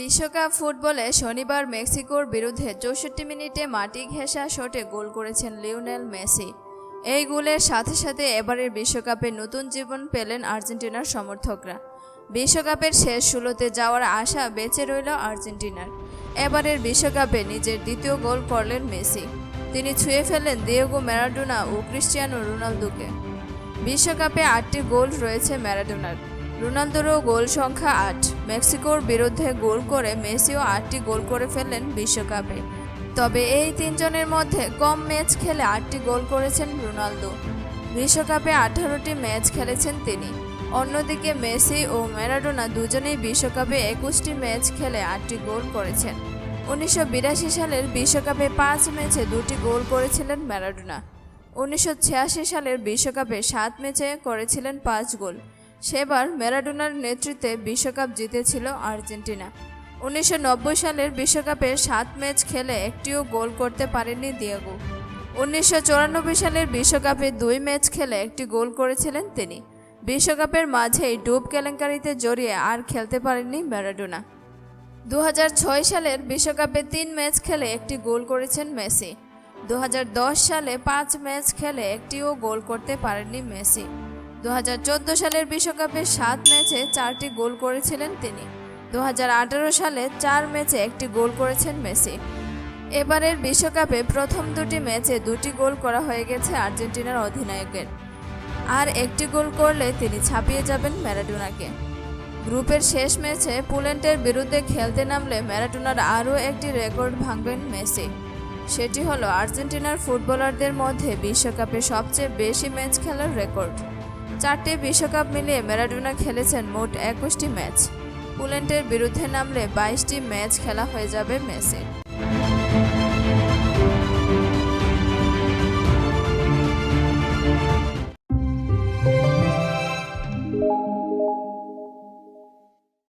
বিশ্বকাপ ফুটবলে শনিবার মেক্সিকোর বিরুদ্ধে চৌষট্টি মিনিটে মাটি ঘেঁষা শটে গোল করেছেন লিওনেল মেসি। এই গোলের সাথে সাথে এবারের বিশ্বকাপে নতুন জীবন পেলেন আর্জেন্টিনার সমর্থকরা। বিশ্বকাপের শেষ ষোলোতে যাওয়ার আশা বেঁচে রইল আর্জেন্টিনার। এবারের বিশ্বকাপে নিজের দ্বিতীয় গোল করলেন মেসি। তিনি ছুঁয়ে ফেললেন দিয়েগো ম্যারাডোনা ও ক্রিস্টিয়ানো রোনালদোকে। বিশ্বকাপে আটটি গোল রয়েছে ম্যারাডোনার। রোনালদোরও গোল সংখ্যা আট। মেক্সিকোর বিরুদ্ধে গোল করে মেসিও আটটি গোল করে ফেললেন বিশ্বকাপে। তবে এই তিনজনের মধ্যে কম ম্যাচ খেলে আটটি গোল করেছেন রোনালদো। বিশ্বকাপে আঠারোটি ম্যাচ খেলেছেন তিনি। অন্যদিকে মেসি ও ম্যারাডোনা দুজনেই বিশ্বকাপে একুশটি ম্যাচ খেলে আটটি গোল করেছেন। উনিশশো বিরাশি সালের বিশ্বকাপে পাঁচ ম্যাচে দুটি গোল করেছিলেন ম্যারাডোনা। উনিশশো ছিয়াশি সালের বিশ্বকাপে সাত ম্যাচে করেছিলেন পাঁচ গোল। সেবার ম্যারাডোনার নেতৃত্বে বিশ্বকাপ জিতেছিল আর্জেন্টিনা। উনিশশো নব্বই সালের বিশ্বকাপে সাত ম্যাচ খেলে একটিও গোল করতে পারেননি দিয়েগো। উনিশশো সালের বিশ্বকাপে দুই ম্যাচ খেলে একটি গোল করেছিলেন তিনি। বিশ্বকাপের মাঝেই ডুব কেলেঙ্কারিতে জড়িয়ে আর খেলতে পারেননি ম্যারাডোনা। দু হাজার ছয় সালের বিশ্বকাপে তিন ম্যাচ খেলে একটি গোল করেছেন মেসি। দু হাজার দশ সালে পাঁচ ম্যাচ খেলে একটিও গোল করতে পারেননি মেসি। দু হাজার চোদ্দ সালের বিশ্বকাপে সাত ম্যাচে চারটি গোল করেছিলেন তিনি। দু হাজার আঠারো সালে চার ম্যাচে একটি গোল করেছেন মেসি। এবারের বিশ্বকাপে প্রথম দুটি ম্যাচে দুটি গোল করা হয়ে গেছে আর্জেন্টিনার অধিনায়কের। আর একটি গোল করলে তিনি ছাপিয়ে যাবেন ম্যারাডোনাকে। গ্রুপের শেষ ম্যাচে পোল্যান্ডের বিরুদ্ধে খেলতে নামলে ম্যারাডোনার আরও একটি রেকর্ড ভাঙবেন মেসি। সেটি হলো আর্জেন্টিনার ফুটবলারদের মধ্যে বিশ্বকাপে সবচেয়ে বেশি ম্যাচ খেলার রেকর্ড। চারটি বিশ্বকাপ মিলিয়ে ম্যারাডোনা খেলেছেন মোট একুশটি ম্যাচ। পোল্যান্ডের বিরুদ্ধে নামলে বাইশটি ম্যাচ খেলা হয়ে যাবে মেসির।